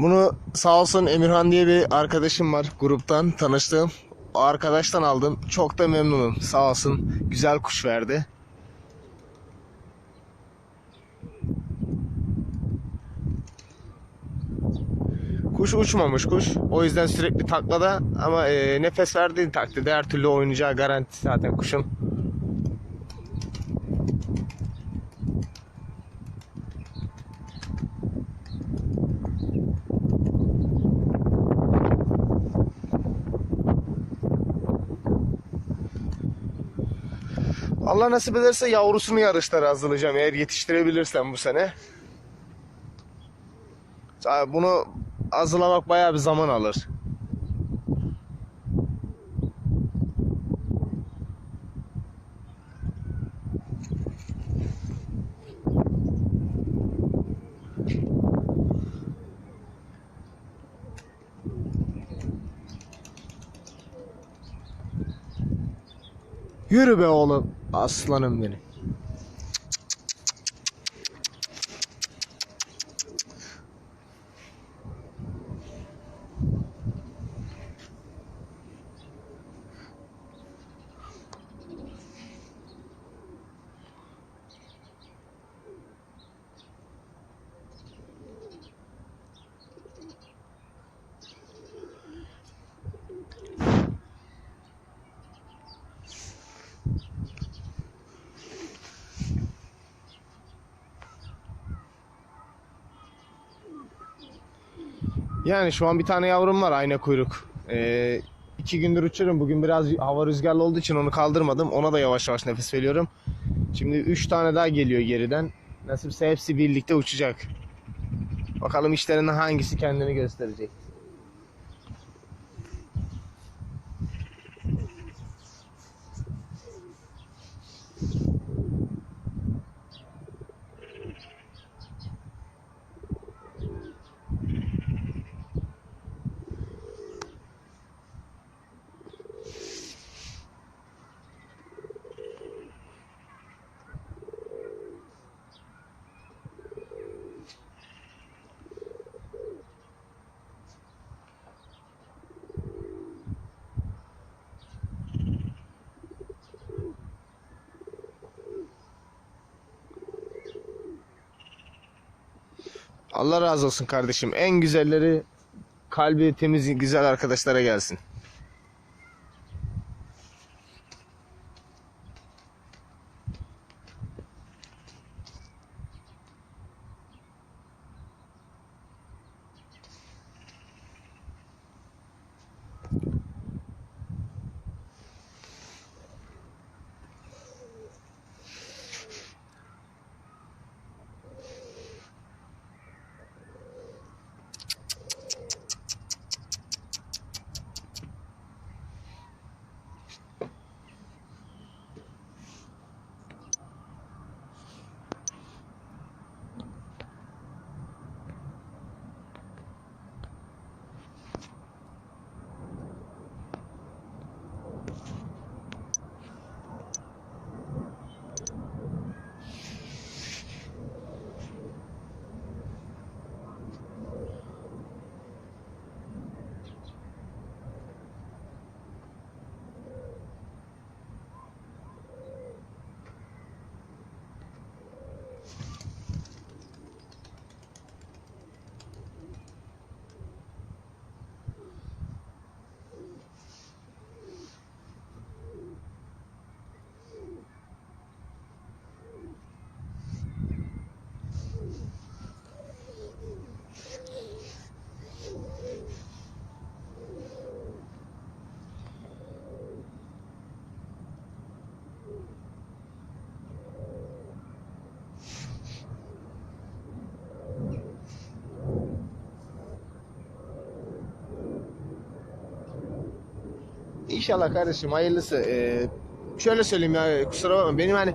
Bunu sağ olsun Emirhan diye bir arkadaşım var gruptan tanıştığım. O arkadaştan aldım. Çok da memnunum. Sağ olsun. Güzel kuş verdi. Kuş uçmamış kuş. O yüzden sürekli taklada ama e, nefes verdiği takdirde her türlü oynayacağı garanti zaten kuşun. Allah nasip ederse yavrusunu yarışlara hazırlayacağım eğer yetiştirebilirsem bu sene. Bunu hazırlamak bayağı bir zaman alır. Yürü be oğlum. Aslanım benim. Yani şu an bir tane yavrum var ayna kuyruk. Ee, iki gündür uçuyorum. Bugün biraz hava rüzgarlı olduğu için onu kaldırmadım. Ona da yavaş yavaş nefes veriyorum. Şimdi üç tane daha geliyor geriden. Nasipse hepsi birlikte uçacak. Bakalım işlerinden hangisi kendini gösterecek. Allah razı olsun kardeşim. En güzelleri kalbi temiz güzel arkadaşlara gelsin. İnşallah kardeşim hayırlısı. Ee, şöyle söyleyeyim ya kusura bakma benim hani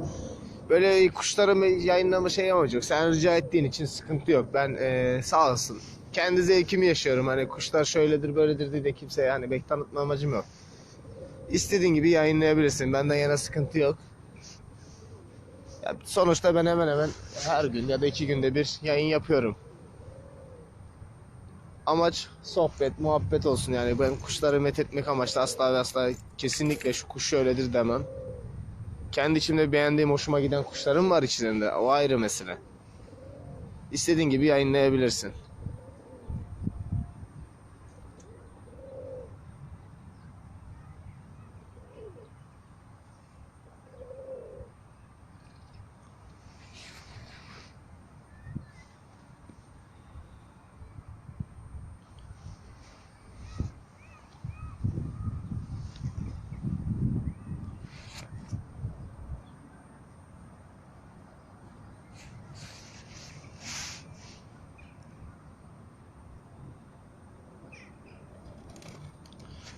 böyle kuşlarımı yayınlama şey yapacak. Sen rica ettiğin için sıkıntı yok. Ben ee, sağ olsun. Kendi zevkimi yaşıyorum. Hani kuşlar şöyledir böyledir diye de kimseye yani bek tanıtma amacım yok. İstediğin gibi yayınlayabilirsin. Benden yana sıkıntı yok. Ya sonuçta ben hemen hemen her gün ya da iki günde bir yayın yapıyorum. Amaç sohbet, muhabbet olsun yani. Ben kuşları met etmek amaçlı asla ve asla kesinlikle şu kuş şöyledir demem. Kendi içimde beğendiğim, hoşuma giden kuşlarım var içlerinde. O ayrı mesele. İstediğin gibi yayınlayabilirsin.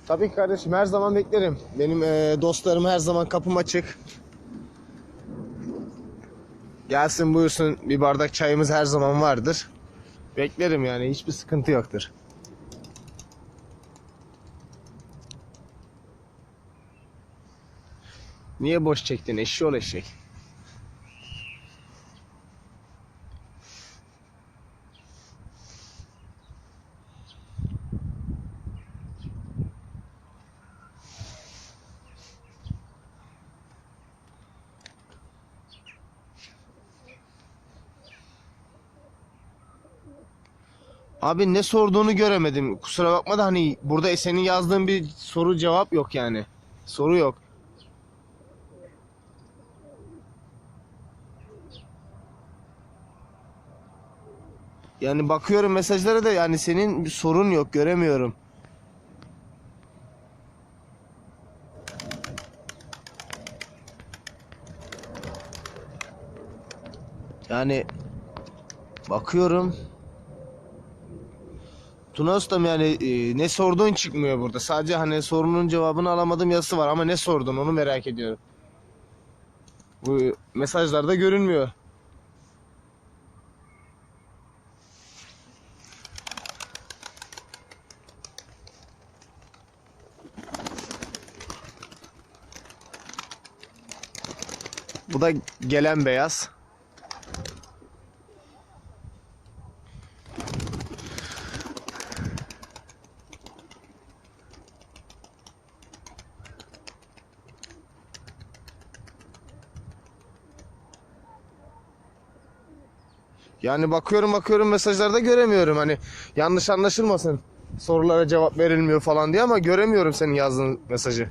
Tabii kardeşim her zaman beklerim. Benim eee, dostlarım her zaman kapım açık. Gelsin buyursun bir bardak çayımız her zaman vardır. Beklerim yani hiçbir sıkıntı yoktur. Niye boş çektin eşşoğlu eşek? Abi ne sorduğunu göremedim. Kusura bakma da hani burada senin yazdığın bir soru cevap yok yani. Soru yok. Yani bakıyorum mesajlara da yani senin bir sorun yok göremiyorum. Yani bakıyorum. Tuna Ustam yani e, ne sorduğun çıkmıyor burada. Sadece hani sorunun cevabını alamadım yazısı var ama ne sordun onu merak ediyorum. Bu mesajlarda görünmüyor. Bu da gelen beyaz. Yani bakıyorum bakıyorum mesajlarda göremiyorum hani yanlış anlaşılmasın sorulara cevap verilmiyor falan diye ama göremiyorum senin yazdığın mesajı.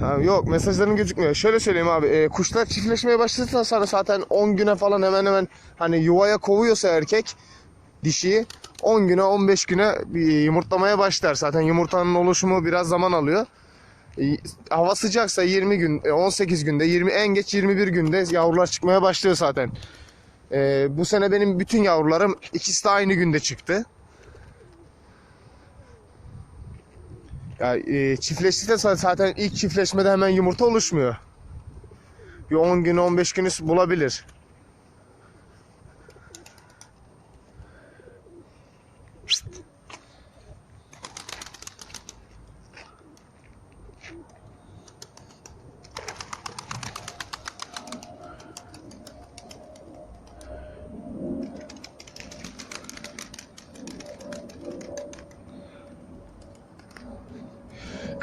Ha, yok mesajların gözükmüyor. Şöyle söyleyeyim abi. e, kuşlar çiftleşmeye başladıktan sonra zaten 10 güne falan hemen hemen hani yuvaya kovuyorsa erkek dişiyi 10 güne 15 güne bir yumurtlamaya başlar. Zaten yumurtanın oluşumu biraz zaman alıyor. E, Hava sıcaksa 20 gün, e, 18 günde, 20 en geç 21 günde yavrular çıkmaya başlıyor zaten. E, bu sene benim bütün yavrularım ikisi de aynı günde çıktı. Ya e, çiftleştikten sonra zaten ilk çiftleşmede hemen yumurta oluşmuyor. Bir 10 gün 15 günü bulabilir.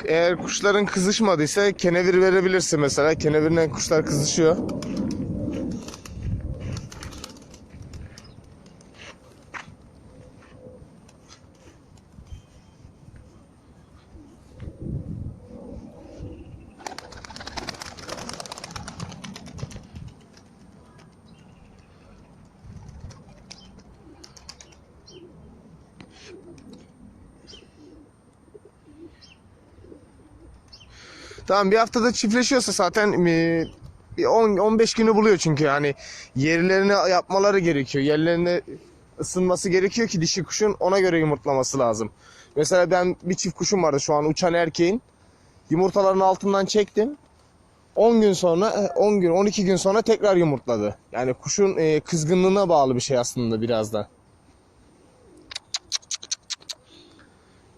Eğer kuşların kızışmadıysa kenevir verebilirsin mesela. Kenevirle kuşlar kızışıyor. Tamam bir haftada çiftleşiyorsa zaten e, bir 10 15 günü buluyor çünkü yani yerlerini yapmaları gerekiyor. Yerlerine ısınması gerekiyor ki dişi kuşun ona göre yumurtlaması lazım. Mesela ben bir çift kuşum vardı şu an uçan erkeğin. Yumurtaların altından çektim. 10 gün sonra, eh, 10 gün, 12 gün sonra tekrar yumurtladı. Yani kuşun e, kızgınlığına bağlı bir şey aslında biraz da.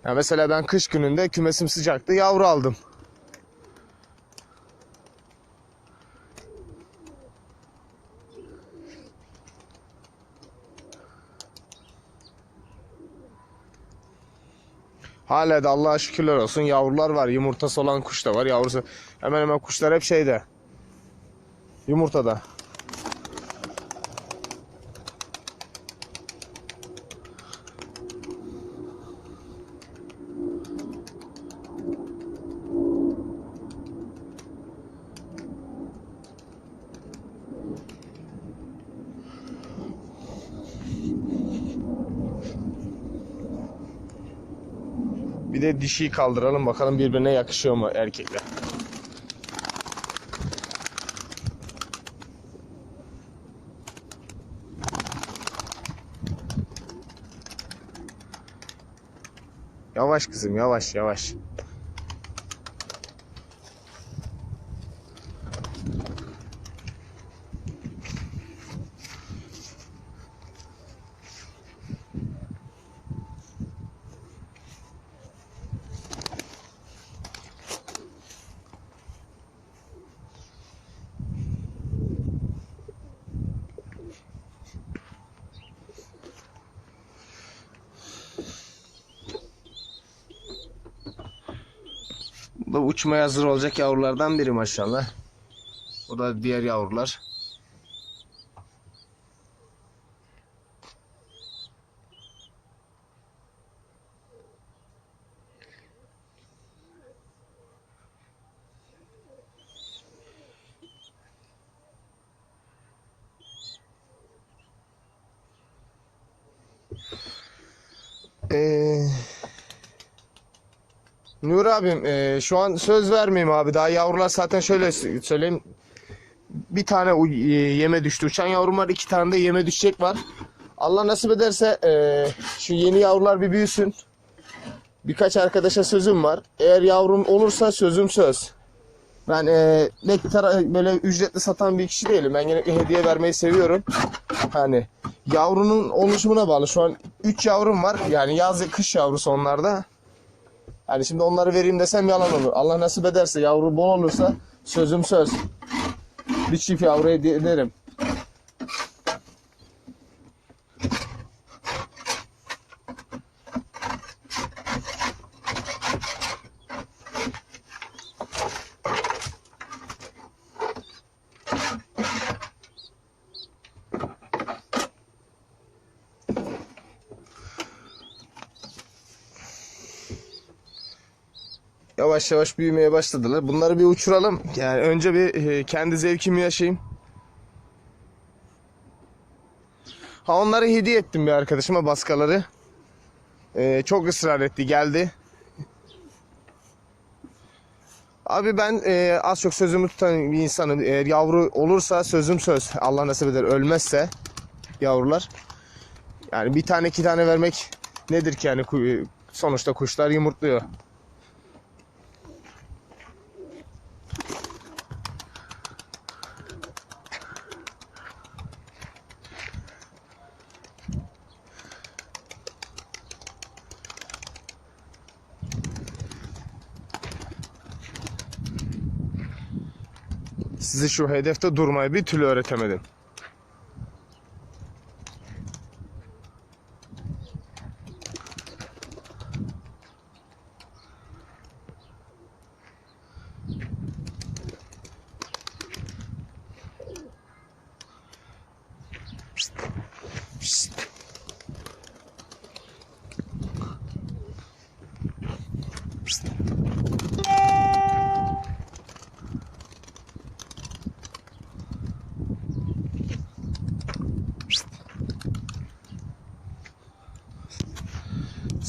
Ya mesela ben kış gününde kümesim sıcaktı, yavru aldım. Hala da Allah'a şükürler olsun yavrular var. Yumurtası olan kuş da var. Yavrusu hemen hemen kuşlar hep şeyde. Yumurtada. Bir de dişiyi kaldıralım bakalım birbirine yakışıyor mu erkekler. Yavaş kızım yavaş yavaş. Uçmaya hazır olacak yavrulardan biri maşallah. Bu da diğer yavrular. Ee, Nur abim e, şu an söz vermeyeyim abi. Daha yavrular zaten şöyle söyleyeyim. Bir tane e, yeme düştü. Uçan yavrum var. iki tane de yeme düşecek var. Allah nasip ederse e, şu yeni yavrular bir büyüsün. Birkaç arkadaşa sözüm var. Eğer yavrum olursa sözüm söz. Ben e, nektar böyle ücretli satan bir kişi değilim. Ben genellikle hediye vermeyi seviyorum. Hani yavrunun oluşumuna bağlı. Şu an 3 yavrum var. Yani yaz kış yavrusu onlarda. Yani şimdi onları vereyim desem yalan olur. Allah nasip ederse yavru bol olursa sözüm söz. Bir çift yavru hediye ederim. Yavaş yavaş büyümeye başladılar. Bunları bir uçuralım. Yani önce bir e, kendi zevkimi yaşayayım. Ha onları hediye ettim bir arkadaşıma baskaları. E, çok ısrar etti geldi. Abi ben e, az çok sözümü tutan bir insanım. Eğer yavru olursa sözüm söz. Allah nasip eder ölmezse yavrular. Yani bir tane iki tane vermek nedir ki yani Ku- sonuçta kuşlar yumurtluyor. Sizi şu hedefte durmayı bir türlü öğretemedim.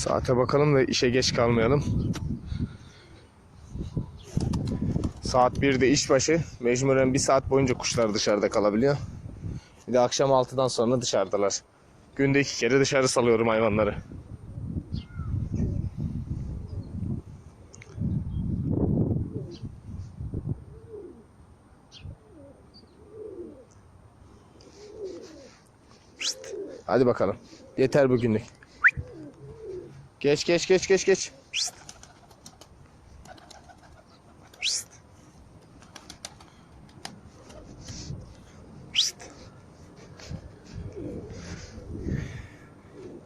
Saate bakalım da işe geç kalmayalım. Saat 1'de iş başı. Mecburen bir saat boyunca kuşlar dışarıda kalabiliyor. Bir de akşam 6'dan sonra dışarıdalar. Günde iki kere dışarı salıyorum hayvanları. Hadi bakalım. Yeter bugünlük. Geç geç geç geç geç. Pişt. Pişt. Pişt.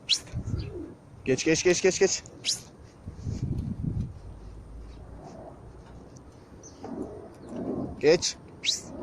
Pişt. Geç geç geç geç geç. Pişt. Geç. Pişt.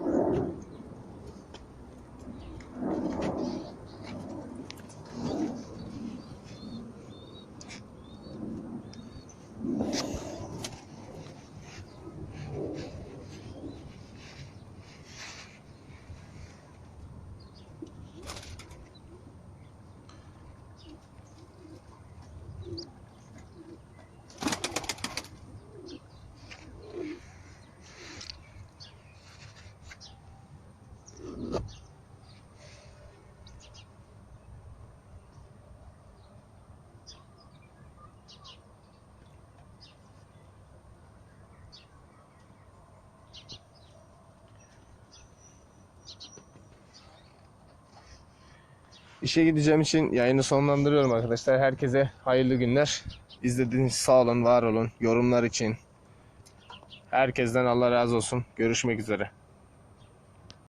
İşe gideceğim için yayını sonlandırıyorum arkadaşlar. Herkese hayırlı günler. İzlediğiniz sağ olun, var olun. Yorumlar için. Herkesten Allah razı olsun. Görüşmek üzere.